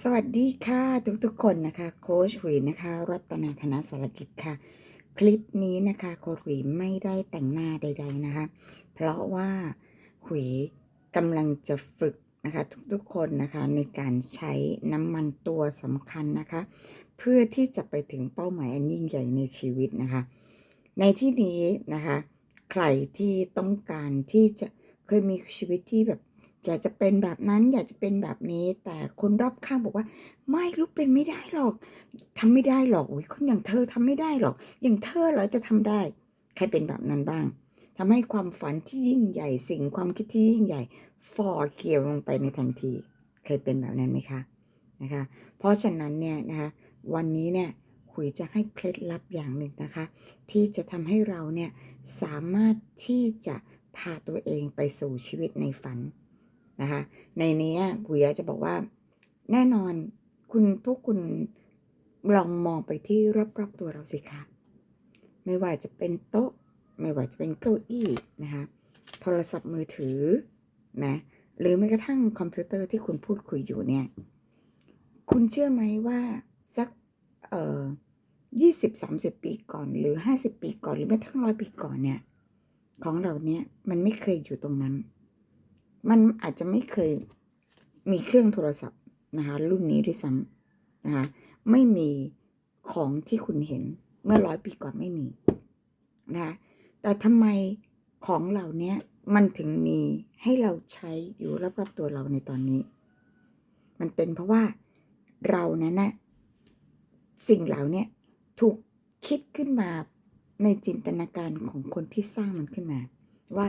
สวัสดีค่ะทุกๆคนนะคะ โค้ชหุยนะคะ รัตนาธนสารกิจค่ะ คลิปนี้นะคะ โค้ชหุยไม่ได้แต่งหน้าใด ๆนะคะ เพราะว่าหุยกำลังจะฝึกนะคะ ทุกๆคนนะคะในการใช้น้ำมันตัวสำคัญนะคะ เพื่อที่จะไปถึงเป้าหมายอันยิ่งใหญ่ในชีวิตนะคะ ในที่นี้นะคะ ใครที่ต้องการที่จะเคยมีชีวิตที่แบบ อยากจะเป็นแบบนั้นอยากจะเป็นแบบนี้ แต่คนรอบข้างบอกว่า ไม่รู้เป็นไม่ได้หรอกทำไม่ได้หรอกอุ๊ยคนอย่างเธอทำไม่ได้หรอก อย่างเธอเหรอจะทำได้ ใครเป็นแบบนั้นบ้างทำให้ความฝันที่ยิ่งใหญ่สิ่งความคิดที่ยิ่งใหญ่ฟอเกี่ยวลงไปในทันที เคยเป็นแบบนั้นไหมคะนะคะ เพราะฉะนั้นเนี่ยนะคะวันนี้เนี่ยคุยจะให้เคล็ดลับอย่างหนึ่งนะคะ ที่จะทำให้เราเนี่ยสามารถที่จะพาตัวเองไปสู่ชีวิตในฝัน นะคะในนี้ปุ๋ยาจะบอกว่า แน่นอนคุณพวกคุณลองมองไปที่รอบๆตัวเราสิคะไม่ว่าจะเป็นโต๊ะ ไม่ว่าจะเป็นเก้าอี้นะคะโทรศัพท์มือถือนะหรือแม้กระทั่งคอมพิวเตอร์ที่คุณพูดคุยอยู่เนี่ย คุณเชื่อไหมว่าสักเอ่อยี่สิบสามสิบปีก่อน หรือห้าสิบปีก่อนหรือแม้กระทั่งร้อยปีก่อนเนี่ย ของเราเนี่ยมันไม่เคยอยู่ตรงนั้น มันอาจจะไม่เคยมีเครื่องโทรศัพท์นะคะรุ่นนี้ด้วยซ้ำนะคะไม่มีของที่คุณเห็นเมื่อร้อยปีก่อนไม่มีนะคะแต่ทำไมของเหล่านี้มันถึงมีให้เราใช้อยู่รอบๆตัวเราในตอนนี้ มันเป็นเพราะว่าเรานั้นนะสิ่งเหล่านี้ถูกคิดขึ้นมาในจินตนาการของคนที่สร้างมันขึ้นมา ว่า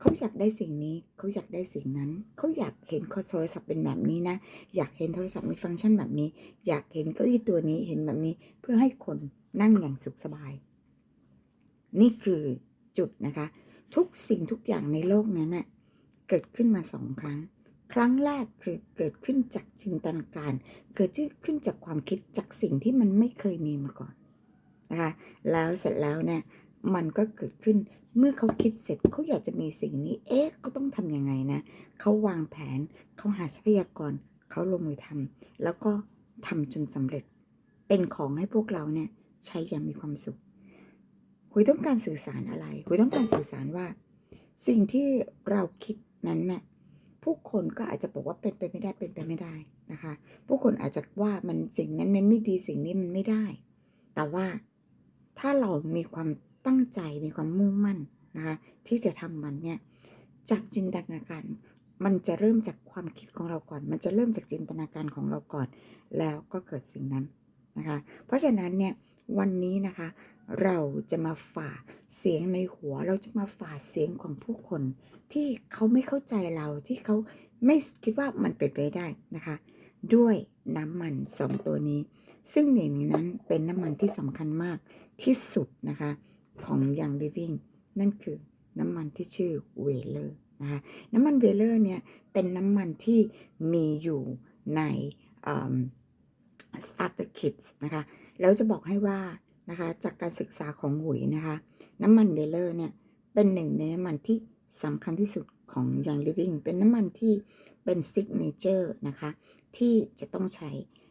เขาอยากได้สิ่งนี้เขาอยากได้สิ่งนั้น เขาอยากเห็นโทรศัพท์เป็นแบบนี้นะ อยากเห็นโทรศัพท์มีฟังก์ชันแบบนี้ อยากเห็นเก้าอี้ตัวนี้เห็นแบบนี้เพื่อให้คนนั่งอย่างสุขสบาย นี่คือจุดนะคะ ทุกสิ่งทุกอย่างในโลกนั้นน่ะเกิดขึ้นมาสองครั้ง ครั้งแรกคือเกิดขึ้นจากจินตนาการ เกิดขึ้นจากความคิดจากสิ่งที่มันไม่เคยมีมาก่อนนะคะแล้วเสร็จแล้วเนี่ยมันก็เกิดขึ้น เมื่อเขาคิดเสร็จเขาอยากจะมีสิ่งนี้ เอ๊ะเขาต้องทำยังไงนะเขาวางแผนเขาหาทรัพยากรเขาลงมือทำแล้วก็ทำจนสำเร็จ เป็นของให้พวกเราเนี่ยใช้อย่างมีความสุขคุยต้องการสื่อสารอะไรคุยต้องการสื่อสารว่า สิ่งที่เราคิดนั้นน่ะผู้คนก็อาจจะบอกว่าเป็นไปไม่ได้เป็นไปไม่ได้นะคะ ผู้คนอาจจะว่ามันสิ่งนั้นมันไม่ดีสิ่งนี้มันไม่ได้ แต่ว่าถ้าเรามีความ ตั้งใจมีความมุ่งมั่นนะคะที่จะทำมันเนี่ยจากจินตนาการมันจะเริ่มจากความคิดของเราก่อน มันจะเริ่มจากจินตนาการของเราก่อน แล้วก็เกิดสิ่งนั้นนะคะ เพราะฉะนั้นเนี่ยวันนี้นะคะเราจะมาฝ่าเสียงในหัว เราจะมาฝ่าเสียงของผู้คน ที่เขาไม่เข้าใจเราที่เขาไม่คิดว่ามันเป็นไปได้นะคะ ด้วยน้ำมันสองตัวนี้ ซึ่งในนี้นั้นเป็นน้ำมันที่สำคัญมากที่สุดนะคะ ของ Young Living นั่นคือน้ำมันที่ชื่อเวเลอร์นะคะน้ำมันเวเลอร์เนี่ยเป็นน้ำมันที่มีอยู่ใน Starter Kits นะคะแล้วจะบอกให้ว่านะคะจากการศึกษาของหุยนะคะน้ำมันเวเลอร์เนี่ยเป็นหนึ่งในน้ำมันที่สำคัญที่สุดของ Young Living เป็นน้ำมันที่เป็นซิกเนเจอร์นะคะที่จะต้องใช้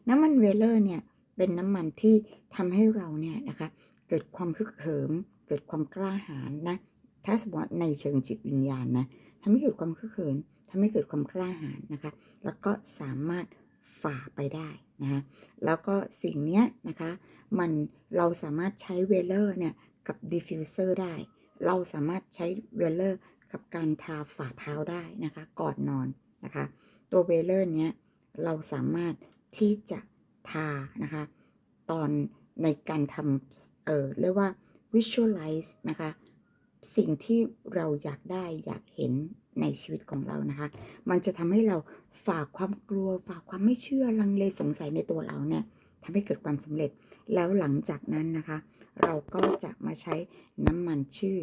น้ำมันเวเลอร์เนี่ยเป็นน้ำมันที่ทำให้เราเนี่ยนะคะเกิดความฮึกเหิม เกิดความกล้าหาญนะ ถ้าสมมติในเชิงจิตวิญญาณนะทำให้เกิดความคึกคืนทำให้เกิดความกล้าหาญนะคะ แล้วก็สามารถฝ่าไปได้นะคะแล้วก็สิ่งเนี้ยนะคะมันเราสามารถใช้เวลเลอร์เนี่ยกับดิฟฟิวเซอร์ได้ เราสามารถใช้เวลเลอร์กับการทาฝ่าเท้าได้นะคะ ก่อนนอนนะคะ ตัวเวลเลอร์เนี้ยเราสามารถที่จะทานะคะ ตอนในการทำเออเรียกว่า visualize นะคะ สิ่งที่เราอยากได้อยากเห็นในชีวิตของเรานะคะ มันจะทำให้เราฝ่าความกลัวฝ่าความไม่เชื่อลังเลสงสัยในตัวเราเนี่ยทำให้เกิดความสำเร็จ แล้วหลังจากนั้นนะคะ เราก็จะมาใช้น้ำมันชื่อ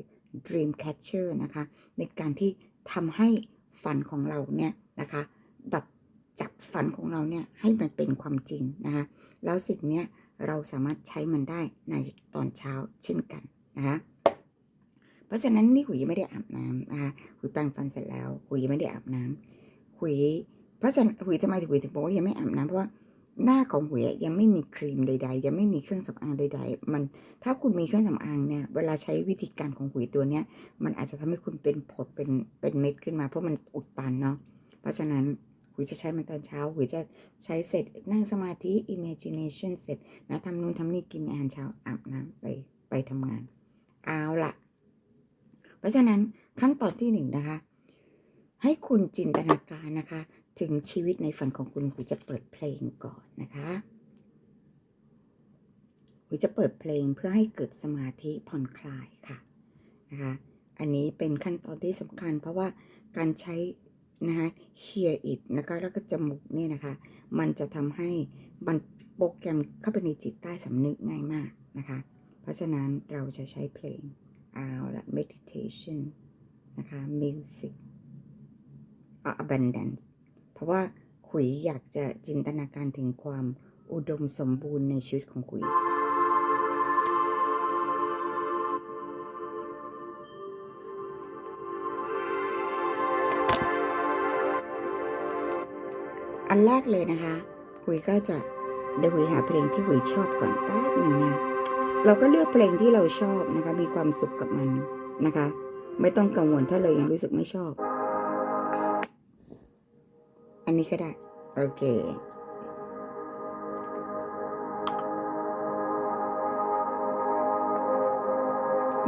Dream Catcher นะคะ ในการที่ทำให้ฝันของเราเนี่ยนะคะแบบจับฝันของเราเนี่ยให้มันเป็นความจริงนะคะ แล้วสิ่งเนี้ย เราสามารถใช้มันได้ในตอนเช้าเช่นกันนะคะเพราะฉะนั้นนี่หุยยังไม่ได้อาบน้ำนะคะหุยแปรงฟันเสร็จแล้วหุยยังไม่ได้อาบน้ำหุยเพราะฉะนั้นหุยทำไมหุยถึงบอกว่ายังไม่อาบน้ำเพราะว่าหน้าของหุยยังไม่มีครีมใด ๆ ยังไม่มีเครื่องสำอางใด ๆ มันถ้าคุณมีเครื่องสำอางเนี่ยเวลาใช้วิธีการของหุยตัวเนี้ยมันอาจจะทำให้คุณเป็นผดเป็นเป็นเม็ดขึ้นมา เพราะมันอุดตันเนาะเพราะฉะนั้น หุยจะใช้มันตอนเช้าหุยจะใช้เสร็จนั่งสมาธิ imagination เสร็จนะทำนู่นทำนี่กินอาหารเช้าอาบน้ำไปไปทำงาน เอาละเพราะฉะนั้นขั้นตอนที่หนึ่งนะคะ ให้คุณจินตนาการนะคะ ถึงชีวิตในฝันของคุณหุยจะเปิดเพลงก่อนนะคะหุยจะเปิดเพลงเพื่อให้เกิดสมาธิผ่อนคลายค่ะนะคะ อันนี้เป็นขั้นตอนที่สำคัญเพราะว่าการใช้ นะคะ hear it นะคะแล้วก็จมูกเนี่ยนะคะ มันจะทำให้มันโปรแกรมเข้าไปในจิตใต้สำนึกง่ายมากนะคะ เพราะฉะนั้นเราจะใช้เพลงเอาละ meditation นะคะ music abundance เพราะว่าขุยอยากจะจินตนาการถึงความอุดมสมบูรณ์ในชีวิตของขุย อันแรกเลยนะคะหุยก็จะเดี๋ยวหุยหาเพลงที่หุยชอบก่อนแป๊บนึงนะเราก็เลือกเพลงที่เราชอบนะคะ มีความสุขกับมันนะคะ ไม่ต้องกังวลถ้าเรายังรู้สึกไม่ชอบ อันนี้ก็ได้ โอเค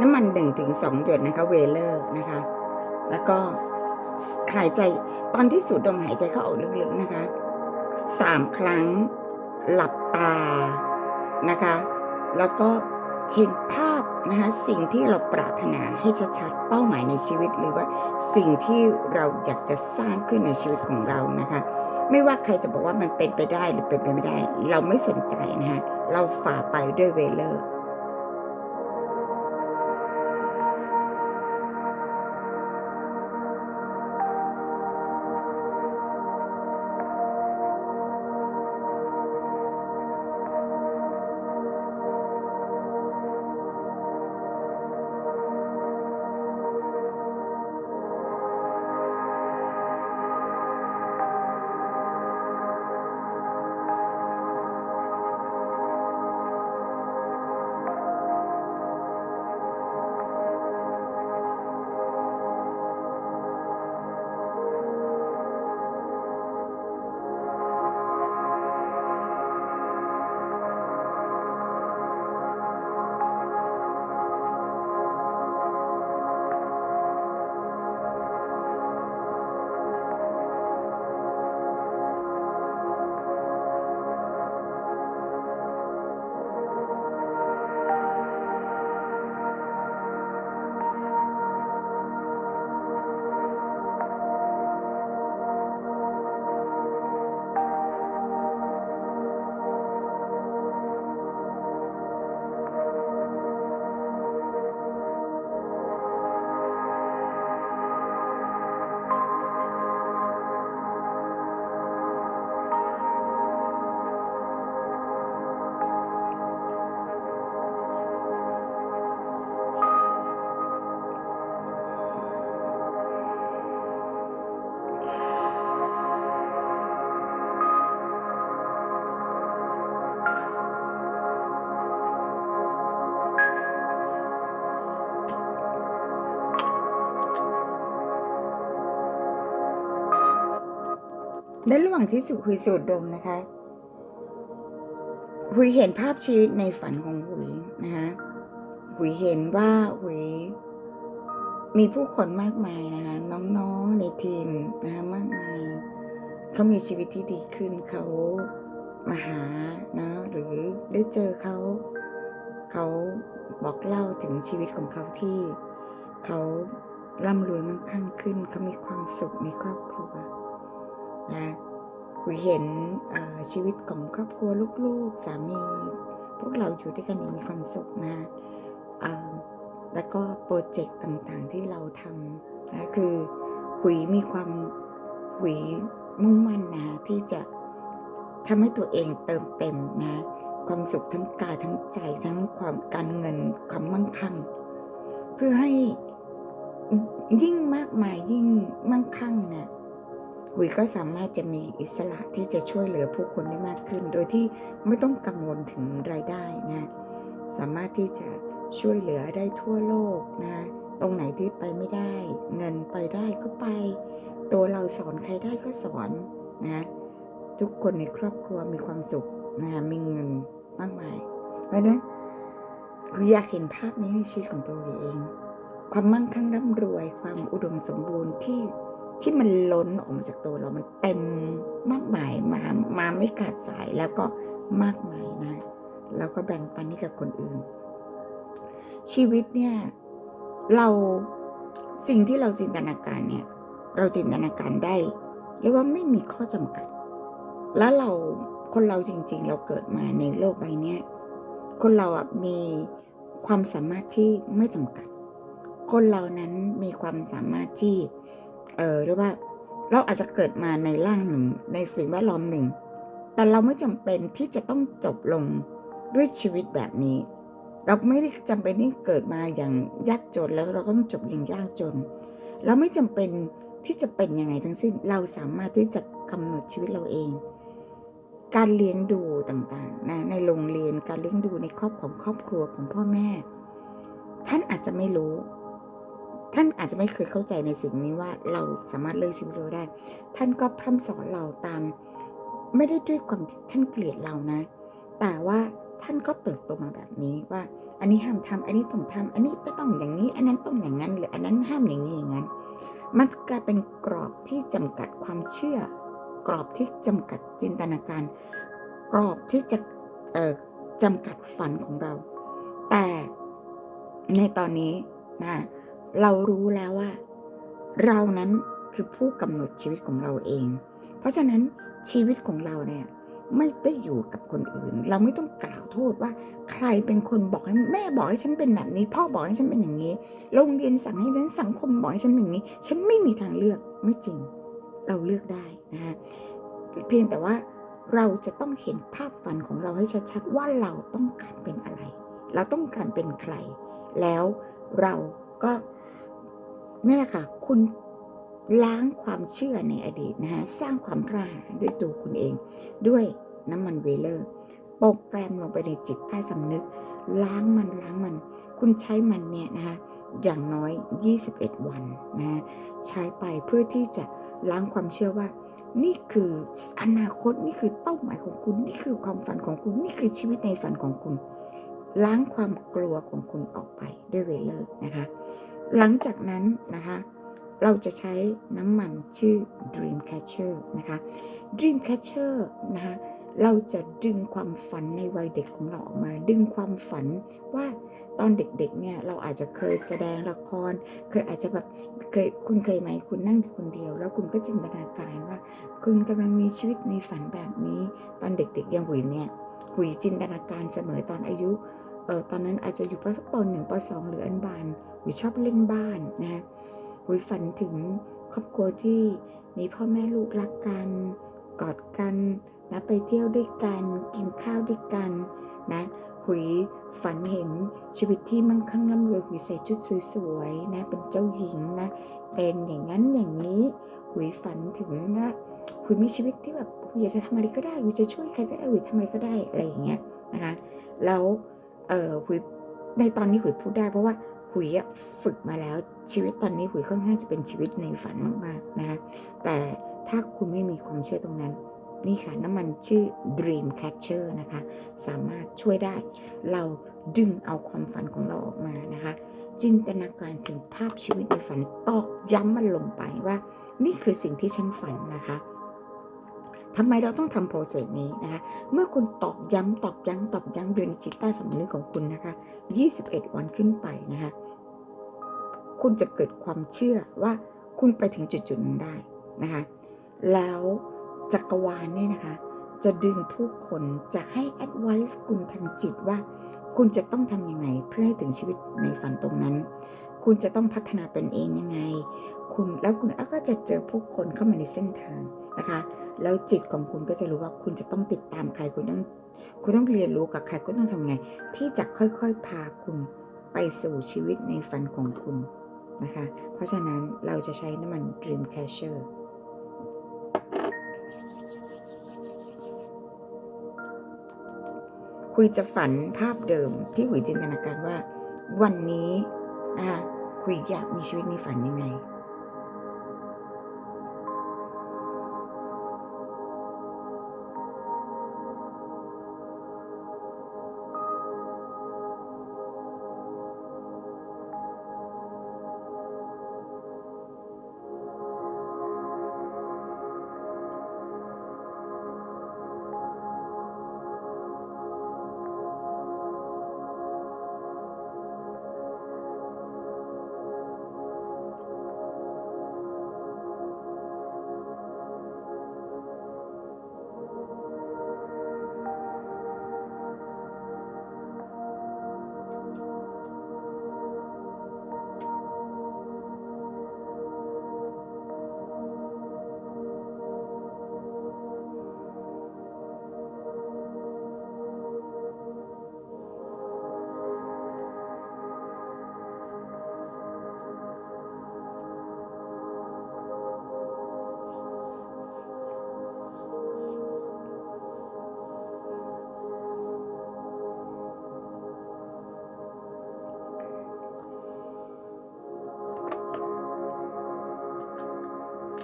น้ำมันหนึ่งถึงสองหยดนะคะเวเลอร์นะคะ แล้วก็ หายใจตอนที่สูดดมหายใจเข้าออกลึกๆนะคะสามครั้งหลับตานะคะ แล้วก็เห็นภาพนะคะสิ่งที่เราปรารถนาให้ชัดๆเป้าหมายในชีวิตหรือว่าสิ่งที่เราอยากจะสร้างขึ้นในชีวิตของเรานะคะ ไม่ว่าใครจะบอกว่ามันเป็นไปได้หรือเป็นไปไม่ได้ เราไม่สนใจนะคะเราฝ่าไปด้วยเวเลอร์ ในระหว่างที่สุหุยสูดดมนะคะหุยเห็นภาพชีวิตในฝันของหุยนะคะหุยเห็นว่าหุยมีผู้คนมากมายนะคะน้องๆในทีมนะคะมากมายเขามีชีวิตที่ดีขึ้นเขามาหานะหรือได้เจอเขา เขาบอกเล่าถึงชีวิตของเขาที่ เขาร่ำรวยมั่งคั่งขึ้น เขามีความสุขมีครอบครัว นะคุยเห็นชีวิตของครอบครัวลูกๆ สามี พวกเราอยู่ด้วยกันอย่างมีความสุขนะแล้วก็โปรเจกต์ต่างๆที่เราทำนะคือหุยมีความหุยมุ่งมั่นนะที่จะทำให้ตัวเองเติมเต็มนะความสุขทั้งกายทั้งใจทั้งความการเงินความมั่งคั่ง เพื่อให้ยิ่งมากมายยิ่งมั่งคั่งเนี่ย หหุยก็สามารถจะมีอิสระที่จะช่วยเหลือผู้คนได้มากขึ้น โดยที่ไม่ต้องกังวลถึงรายได้นะสามารถที่จะช่วยเหลือได้ทั่วโลกนะ ตรงไหนที่ไปไม่ได้ เงินไปได้ก็ไป ตัวเราสอนใครได้ก็สอนนะทุกคนในครอบครัวมีความสุขนะมีเงินมากมายเพราะนั้นคืออยากเห็นภาพนี้ในชีวิตของตัวเอง ความมั่งคั่งร่ำรวย ความอุดมสมบูรณ์ที่ ที่มันล้นออกมาจากตัวเรามันเต็มมากมายมามาไม่ขาดสายแล้วก็มากมายนะแล้วก็แบ่งปันให้กับคนอื่น ชีวิตเนี่ย เราสิ่งที่เราจินตนาการเนี่ย เราจินตนาการได้เรียกว่าไม่มีข้อจำกัด แล้วเราคนเราจริง ๆ เราเกิดมาในโลกใบนี้คนเราอะมีความสามารถที่ไม่จำกัด คนเรานั้นมีความสามารถที่ เออเรียกว่าเราอาจจะเกิดมาในร่างหนึ่งในสิ่งแวดล้อมหนึ่ง แต่เราไม่จำเป็นที่จะต้องจบลงด้วยชีวิตแบบนี้ เราไม่ได้จำเป็นที่เกิดมาอย่างยากจนแล้วเราก็ต้องจบอย่างยากจน เราไม่จำเป็นที่จะเป็นยังไงทั้งสิ้น เราสามารถที่จะกำหนดชีวิตเราเอง การเลี้ยงดูต่างๆนะในโรงเรียนการเลี้ยงดูในครอบของครอบครัวของพ่อแม่ ท่านอาจจะไม่รู้ ท่านอาจจะไม่เคยเข้าใจในสิ่งนี้ว่าเราสามารถเลือกชีวิตเราได้ ท่านก็พร่ำสอนเราตาม ไม่ได้ด้วยความที่ท่านเกลียดเรานะ แต่ว่าท่านก็เติบโตมาแบบนี้ว่า อันนี้ห้ามทำอันนี้ต้องทำอันนี้ไม่ต้องอย่างนี้ อันนั้นต้องอย่างนั้น หรืออันนั้นห้ามอย่างนี้อย่างนั้น มันกลายเป็นกรอบที่จำกัดความเชื่อ กรอบที่จำกัดจินตนาการ กรอบที่จะจำกัดฝันของเรา แต่ในตอนนี้นะ เรารู้แล้วว่า เรานั้นคือผู้กำหนดชีวิตของเราเอง เพราะฉะนั้นชีวิตของเราเนี่ยไม่ได้อยู่กับคนอื่น เราไม่ต้องกล่าวโทษว่า ใครเป็นคนบอกให้แม่บอกให้ฉันเป็นแบบนี้ พ่อบอกให้ฉันเป็นอย่างนี้โรงเรียนสั่งให้ฉันสังคมบอกให้ฉันเป็นอย่างนี้ ฉันไม่มีทางเลือกไม่จริง เราเลือกได้นะคะเพียงแต่ว่าเราจะต้องเห็นภาพฝันของเราให้ชัดๆว่าเราต้องการเป็นอะไร เราต้องการเป็นใคร แล้วเราก็ นี่แหละค่ะ คุณล้างความเชื่อในอดีตนะคะสร้างความกล้าหาญด้วยตัวคุณเอง ด้วยน้ำมันเวเลอร์โปรแกรมลงไปในจิตใต้สำนึก ล้างมันล้างมัน คุณใช้มันเนี่ยนะคะอย่างน้อย 21 วันนะใช้ไปเพื่อที่จะล้างความเชื่อว่า นี่คืออนาคตนี่คือเป้าหมายของคุณ นี่คือความฝันของคุณ นี่คือชีวิตในฝันของคุณ ล้างความกลัวของคุณออกไปด้วยเวเลอร์นะคะ หลังจากนั้นนะคะเราจะใช้น้ำมันชื่อ Dream Catcher นะคะ Dream Catcher นะคะเราจะดึงความฝันในวัยเด็กของเราออกมา ดึงความฝันว่าตอนเด็กๆเนี่ยเราอาจจะเคยแสดงละคร เคยอาจจะแบบเคยคุณเคยไหมคุณนั่งอยู่คนเดียว แล้วคุณก็จินตนาการว่า คุณกำลังมีชีวิตในฝันแบบนี้ ตอนเด็กๆยังหุยเนี่ยหุยจินตนาการเสมอตอนอายุ เออตอนนั้นอาจจะอยู่ปสักปหนึ่งปสองหรืออนุบาลหุยชอบเล่นบ้านนะหุยฝันถึงครอบครัวที่มีพ่อแม่ลูกรักกันกอดกันนะไปเที่ยวด้วยกันกินข้าวด้วยกันนะหุยฝันเห็นชีวิตที่มั่งคั่งร่ำรวยหุยใส่ชุดสวยๆนะเป็นเจ้าหญิงนะเป็นอย่างนั้นอย่างนี้หุยฝันถึงว่าหุยมีชีวิตที่แบบหุยอยากจะทำอะไรก็ได้หุยจะช่วยใครก็ได้หุยทำอะไรก็ได้อะไรอย่างเงี้ยนะคะแล้ว เออหุยในตอนนี้หุยพูดได้เพราะว่าหุยฝึกมาแล้วชีวิตตอนนี้หุยค่อนข้างจะเป็นชีวิตในฝันมากๆนะคะแต่ถ้าคุณไม่มีความเชื่อตรงนั้น นี่ค่ะน้ำมันชื่อ Dream Catcher นะคะ สามารถช่วยได้ เราดึงเอาความฝันของเราออกมานะคะ จินตนาการถึงภาพชีวิตในฝันตอกย้ำมันลงไปว่า นี่คือสิ่งที่ฉันฝันนะคะ ทำไมเราต้องทำโปรเซสนี้นะคะ เมื่อคุณตอกย้ำตอกย้ำตอกย้ำโดยในจิตใต้สำนึกของคุณนะคะ 21 วันขึ้นไปนะคะ คุณจะเกิดความเชื่อว่าคุณไปถึงจุดๆนั้นได้นะคะ แล้วจักรวาลเนี่ยนะคะ จะดึงผู้คนจะให้ advice คุณทางจิตว่า คุณจะต้องทำยังไงเพื่อให้ถึงชีวิตในฝันตรงนั้น คุณจะต้องพัฒนาตนเองยังไง คุณแล้วคุณก็จะเจอผู้คนเข้ามาในเส้นทางนะคะ แล้วจิตของคุณก็จะรู้ว่าคุณจะต้องติดตามใครคุณต้องคุณต้องเรียนรู้กับใครคุณต้องทำไง ที่จะค่อยๆพาคุณไปสู่ชีวิตในฝันของคุณนะคะ เพราะฉะนั้นเราจะใช้น้ำมัน Dreamcatcher คุยจะฝันภาพเดิมที่หุยจินตนาการว่า วันนี้คุยอยากมีชีวิตมีฝันยังไง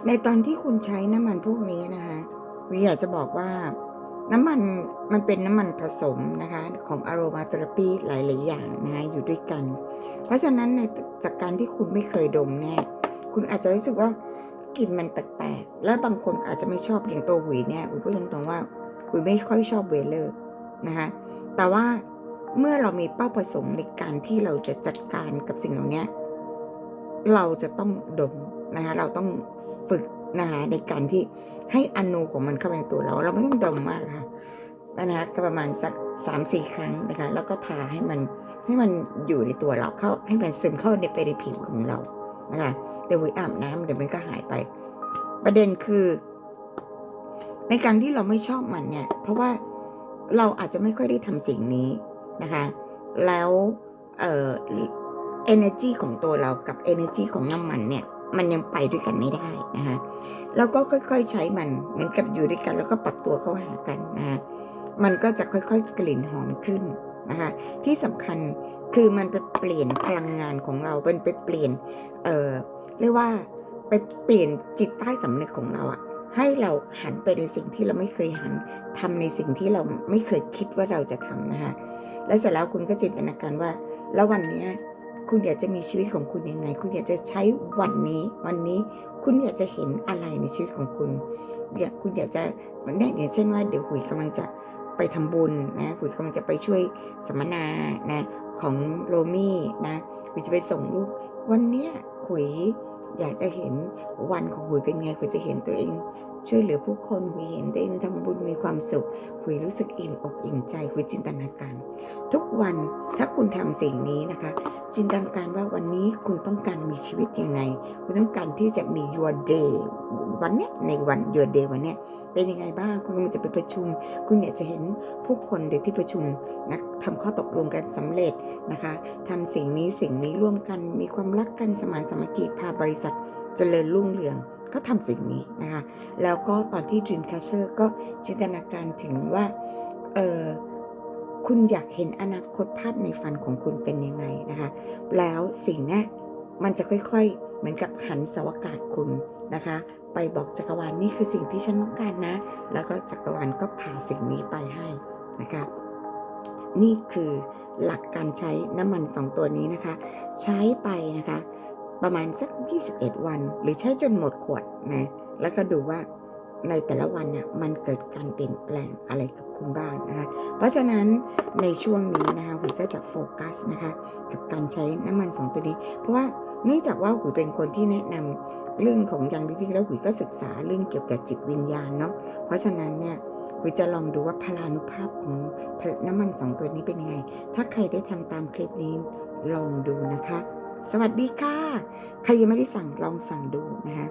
ในตอนที่คุณใช้น้ำมันพวกนี้นะคะวิอยากจะบอกว่าน้ำมันมันเป็นน้ำมันผสมนะคะ ของอ r o มาเทอราปีหลาย ๆ อย่างนะคะอยู่ด้วยกัน เพราะฉะนั้นในจากการที่คุณไม่เคยดมเนี่ย คุณอาจจะรู้สึกว่ากลิ่นมันแปลก ๆ และบางคนอาจจะไม่ชอบอย่างตัวหวีเนี่ยอุยพูดตรง ๆ ว่าอุยไม่ค่อยชอบเวเลอร์นะคะแต่ว่าเมื่อเรามีเป้าประสงค์ในการที่เราจะจัดการกับสิ่งเหล่านี้เราจะต้องดม นะคะเราต้องฝึกนะคะในการที่ให้อนูของมันเข้าไปในตัวเรา เราไม่ต้องดมมากค่ะนะคะก็ประมาณสักสามสี่ครั้งนะคะ แล้วก็ทาให้มันให้มันอยู่ในตัวเราเข้าให้มันซึมเข้าในไปในผิวของเรานะคะเดี๋ยวอาบน้ำเดี๋ยวมันก็หายไป ประเด็นคือ ในการที่เราไม่ชอบมันเนี่ย เพราะว่าเราอาจจะไม่ค่อยได้ทำสิ่งนี้นะคะ แล้วเอ่อ energy ของตัวเรากับ energy ของน้ำมันเนี่ย มันยังไปด้วยกันไม่ได้นะคะแล้วก็ค่อยๆใช้มันเหมือนกับอยู่ด้วยกัน แล้วก็ปรับตัวเข้าหากันนะคะมันก็จะค่อยๆกลิ่นหอมขึ้นนะคะที่สำคัญคือมันไปเปลี่ยนพลังงานของเราเป็นไปเปลี่ยนเอ่อเรียกว่าไปเปลี่ยนจิตใต้สำนึกของเราอะให้เราหันไปในสิ่งที่เราไม่เคยหันทำในสิ่งที่เราไม่เคยคิดว่าเราจะทำนะคะและเสร็จแล้วคุณก็จินตนาการว่า แล้ววันนี้ คุณอยากจะมีชีวิตของคุณยังไง คุณอยากจะใช้วันนี้ วันนี้คุณอยากจะเห็นอะไรในชีวิตของคุณ อยากคุณอยากจะเนี่ยอย่างเช่นว่าเดี๋ยวหุยกำลังจะไปทำบุญนะหุยกำลังจะไปช่วยสัมมนานะของโรมี่นะหุยจะไปส่งลูก วันเนี้ยหุยอยากจะเห็นวันของหุยเป็นไงหุยจะเห็นตัวเอง ช่วยเหลือผู้คนหุยเห็นตัวเองทำบุญมีความสุขหุยรู้สึกอิ่มอกอิ่มใจหุยจินตนาการ ทุกวันถ้าคุณทำสิ่งนี้นะคะ จินตนาการว่าวันนี้คุณต้องการมีชีวิตยังไง คุณต้องการที่จะมี your day วันเนี้ยในวัน your day วันเนี้ยเป็นยังไงบ้าง คุณกำลังจะไปประชุม คุณอยากจะเห็นผู้คนในที่ประชุมนะทำข้อตกลงกันสำเร็จนะคะทำสิ่งนี้สิ่งนี้ร่วมกันมีความรักกันสมานสามัคคีพาบริษัทเจริญรุ่งเรือง ก็ทำสิ่งนี้นะคะ แล้วก็ตอนที่ Dreamcatcher ก็จินตนาการถึงว่า เออคุณอยากเห็นอนาคตภาพในฝันของคุณเป็นยังไงนะคะ แล้วสิ่งนี้มันจะค่อยๆ เหมือนกับหันสวากาศคุณนะคะ ไปบอกจักรวาลนี่คือสิ่งที่ฉันต้องการนะ แล้วก็จักรวาลก็พาสิ่งนี้ไปให้นะคะนี่คือหลักการใช้น้ำมันสองตัวนี้นะคะ ใช้ไปนะคะ ประมาณสัก 21 วัน หรือใช้จนหมดขวดนะแล้วก็ดูว่าในแต่ละวันเนี่ยมันเกิดการเปลี่ยนแปลงอะไรกับคุณบ้างนะคะ เพราะฉะนั้นในช่วงนี้นะคะหุยก็จะโฟกัสนะคะกับการใช้น้ำมันสองตัวนี้ เพราะว่าเนื่องจากว่าหุยเป็นคนที่แนะนำเรื่องของยังวิวิแล้วหุยก็ศึกษาเรื่องเกี่ยวกับจิตวิญญาณเนาะ เพราะฉะนั้นเนี่ยหุยจะลองดูว่าพลานุภาพของน้ำมันสองตัวนี้เป็นยังไง ถ้าใครได้ทำตามคลิปนี้ลองดูนะคะ สวัสดีค่ะ ใครยังไม่ได้สั่งลองสั่งดูนะคะ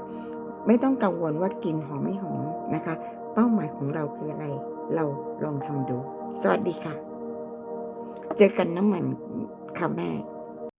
ไม่ต้องกังวลว่ากินหอมไม่หอมนะคะ เป้าหมายของเราคืออะไร เราลองทำดู สวัสดีค่ะ เจอกันน้ำมันคราวหน้า